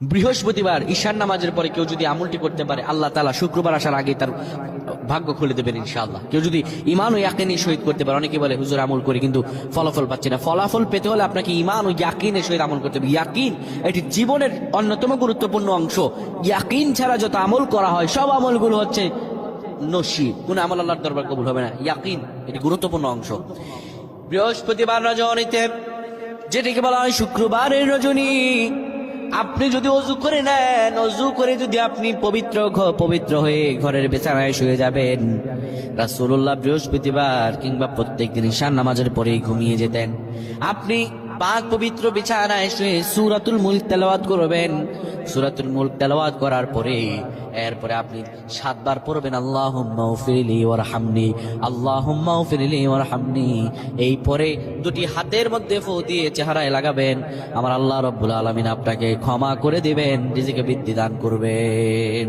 বৃহস্পতিবার ঈশান নামাজের পরে কেউ যদি আমলটি করতে পারে, আল্লাহ তালা শুক্রবার আসার আগে তার ভাগ্য খুলে দেবেন ইনশাআল্লাহ। কেউ যদি ইমান ও ইয়াকিনি সহিত করতে পারে, অনেকে বলে, হুজুর, আমল করি, কিন্তু ফলাফল পাচ্ছে না। ফলাফল পেতে হলে আপনাকে ইমান ও ইয়াকিনের শহীদ আমল করতে হবে। ইয়াকিন এটি জীবনের অন্যতম গুরুত্বপূর্ণ অংশ। ইয়াকিন ছাড়া যত আমল করা হয়, সব আমলগুলো হচ্ছে নসিব। কোন আমল আল্লাহর দরবার কবুল হবে না। ইয়াকিন এটি গুরুত্বপূর্ণ অংশ। বৃহস্পতিবার রজনীতে যেটিকে বলা হয় শুক্রবারের রজনী আপনি যদি অজু করে নেন, অজু করে যদি আপনি পবিত্র পবিত্র হয়ে ঘরের বেচারায় শুয়ে যাবেন রাসুল্লাহ বৃহস্পতিবার কিংবা প্রত্যেক দিন ঈশান নামাজের পরেই ঘুমিয়ে যেতেন। আপনি পাক পবিত্র বিছানায় শুয়ে সুরাতুল মুল তেলাওয়াত করবেন সুরাতুল মুল্ক তেলাওয়াত করার পরে, এরপরে আপনি সাতবার পড়বেন আল্লাহ ফিরিলি ওর হামনি আল্লাহ ফিরিলি ওর হামনি এই পরে দুটি হাতের মধ্যে ফু দিয়ে চেহারায় লাগাবেন। আমার আল্লাহ রব্বুল আলমিন আপনাকে ক্ষমা করে দিবেন নিজেকে বৃদ্ধি দান করবেন।